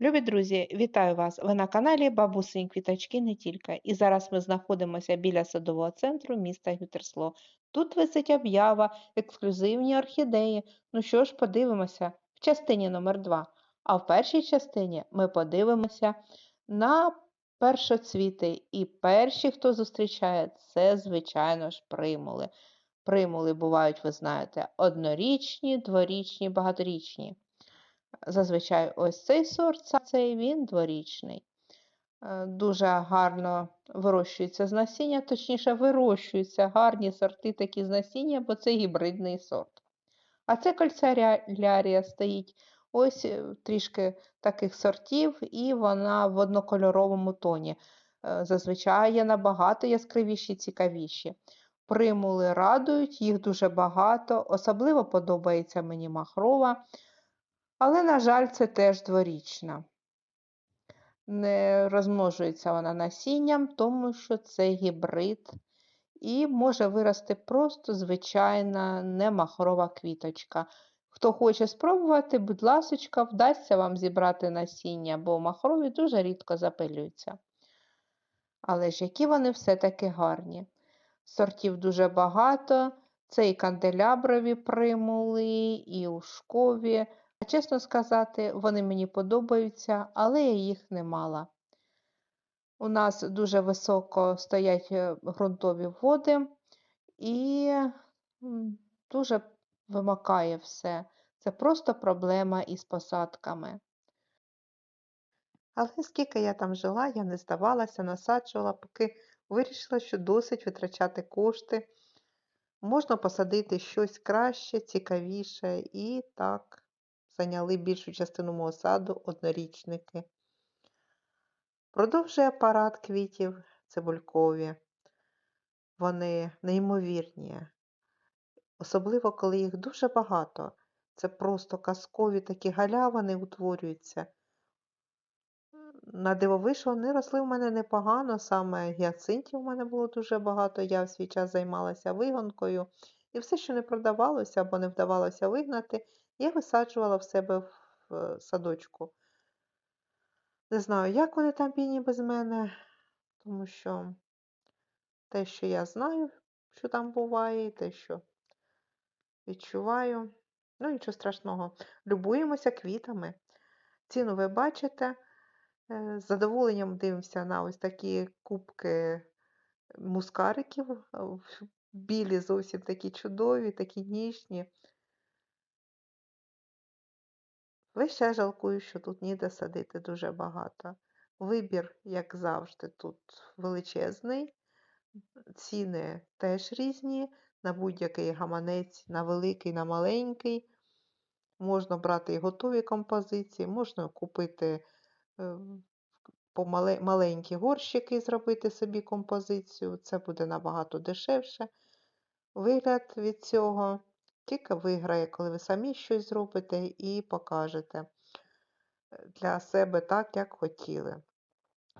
Любі друзі, вітаю вас! Ви на каналі Бабусині Квіточки не тільки. І зараз ми знаходимося біля садового центру міста Гютерсло. Тут висить об'ява, ексклюзивні орхідеї. Ну що ж, подивимося в частині номер 2 А в першій частині ми подивимося на першоцвіти. І перші, хто зустрічає, це, звичайно ж, примули. Примули бувають, ви знаєте, однорічні, дворічні, багаторічні. Зазвичай ось цей сорт, цей він дворічний. Е, Дуже гарно вирощується з насіння, точніше, вирощуються гарні сорти такі з насіння, бо це гібридний сорт. А це кальцарярія стоїть ось е, трішки таких сортів, і вона в однокольоровому тоні. Е, Зазвичай є набагато яскравіші, цікавіші. Примули радують, їх дуже багато. Особливо подобається мені махрова. Але, на жаль, це теж дворічна. Не розмножується вона насінням, тому що це гібрид і може вирости просто звичайна немахрова квіточка. Хто хоче спробувати, будь ласочка, вдасться вам зібрати насіння, бо махрові дуже рідко запилюються. Але ж які вони все-таки гарні. Сортів дуже багато. Це і канделяброві примули, і ушкові. Чесно сказати, вони мені подобаються, але я їх не мала. У нас дуже високо стоять е, ґрунтові води і дуже вимакає все. Це просто проблема із посадками. Але скільки я там жила, я не здавалася, насаджувала, поки вирішила, що досить витрачати кошти. Можна посадити щось краще, цікавіше, і так зайняли більшу частину мого саду однорічники. Продовжує парад квітів цибулькові. Вони неймовірні, особливо, коли їх дуже багато. Це просто казкові такі галявини утворюються. На дивовишу вони росли в мене непогано, саме гіацинтів у мене було дуже багато. Я в свій час займалася вигонкою. І все, що не продавалося або не вдавалося вигнати, я висаджувала в себе в е, садочку. Не знаю, як вони там бідні без мене, тому що те, що я знаю, що там буває, і те, що відчуваю, ну нічого страшного. Любуємося квітами. Ціну ви бачите. Е, З задоволенням дивимося на ось такі кубки мускариків. Білі зовсім такі чудові, такі ніжні. Весь час жалкую, що тут ніде садити дуже багато. Вибір, як завжди, тут величезний. Ціни теж різні, на будь-який гаманець, на великий, на маленький. Можна брати і готові композиції, можна купити е, мале- маленькі горщики зробити собі композицію. Це буде набагато дешевше. Вигляд від цього тільки виграє, коли ви самі щось зробите і покажете е, для себе так, як хотіли.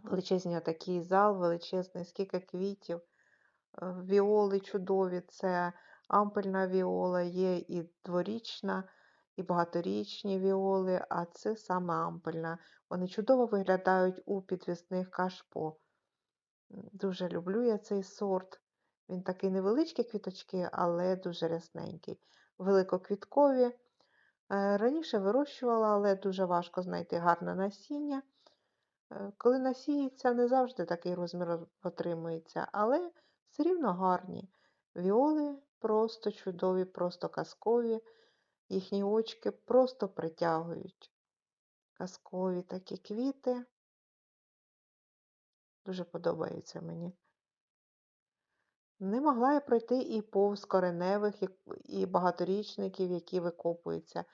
Величезний такий зал, величезний, скільки квітів. Е, Віоли чудові, це ампельна віола, є і дворічна, і багаторічні віоли, а це саме ампельна. Вони чудово виглядають у підвісних кашпо. Дуже люблю я цей сорт. Він такий невеличкі квіточки, але дуже рясненький. Великоквіткові. Е, Раніше вирощувала, але дуже важко знайти гарне насіння. Е, Коли насіється, не завжди такий розмір отримується, але все рівно гарні. Віоли просто чудові, просто казкові. Їхні очки просто притягують. Казкові такі квіти. Дуже подобаються мені. Не могла я пройти і повз кореневих, і- багаторічників, які викопуються.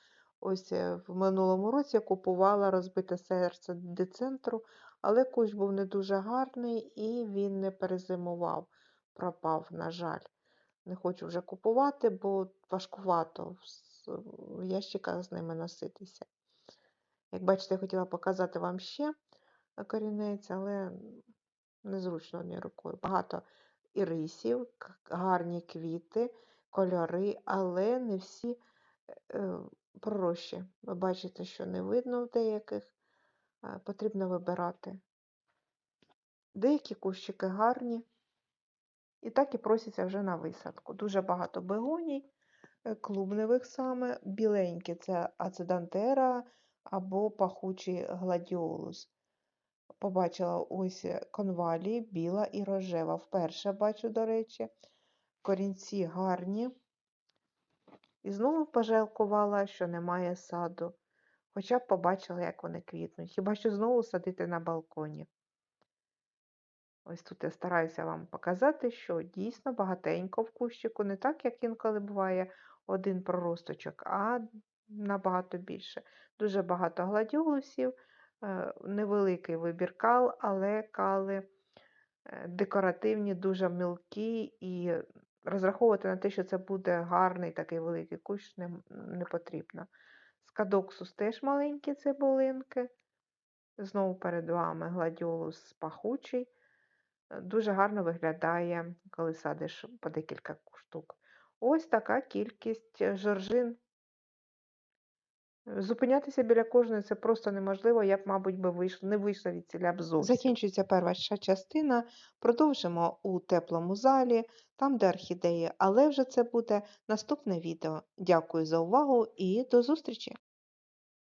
Ось е, в минулому році я купувала розбите серце децентру, але кущ був не дуже гарний і він не перезимував, пропав, на жаль. Не хочу вже купувати, бо важкувато в с- ящиках з ними носитися. Як бачите, я хотіла показати вам ще корінець, але незручно однією рукою. Багато ірисів, гарні квіти, кольори, але не всі е, пророщі. Ви бачите, що не видно в деяких, е, потрібно вибирати. Деякі кущики гарні, і так і просяться вже на висадку. Дуже багато бегоній, е, клубневих саме, біленькі це ацидантера або пахучий гладіолус. Побачила ось е, конвалії, біла і рожева. Вперше бачу, до речі, корінці гарні. І знову пожалкувала, що немає саду. Хоча б побачила, як вони квітнуть. Хіба що знову садити на балконі. Ось тут я стараюся вам показати, що дійсно багатенько в кущику, не так, як інколи буває один проросточок, а набагато більше. Дуже багато гладіолусів, е, невеликий вибір кал, але кали е, декоративні, дуже мілкі, і розраховувати на те, що це буде гарний такий великий кущ, не, не потрібно. Скадоксус теж маленькі цибулинки. Знову перед вами гладіолус пахучий. Е, Дуже гарно виглядає, коли садиш по декілька штук. Ось така кількість е, жоржин. Зупинятися біля кожної це просто неможливо. Я б, мабуть, би вийшла, не вийшла від ціля б зовсім. Закінчується перша частина. Продовжимо у теплому залі, там, де орхідеї, але вже це буде наступне відео. Дякую за увагу і до зустрічі!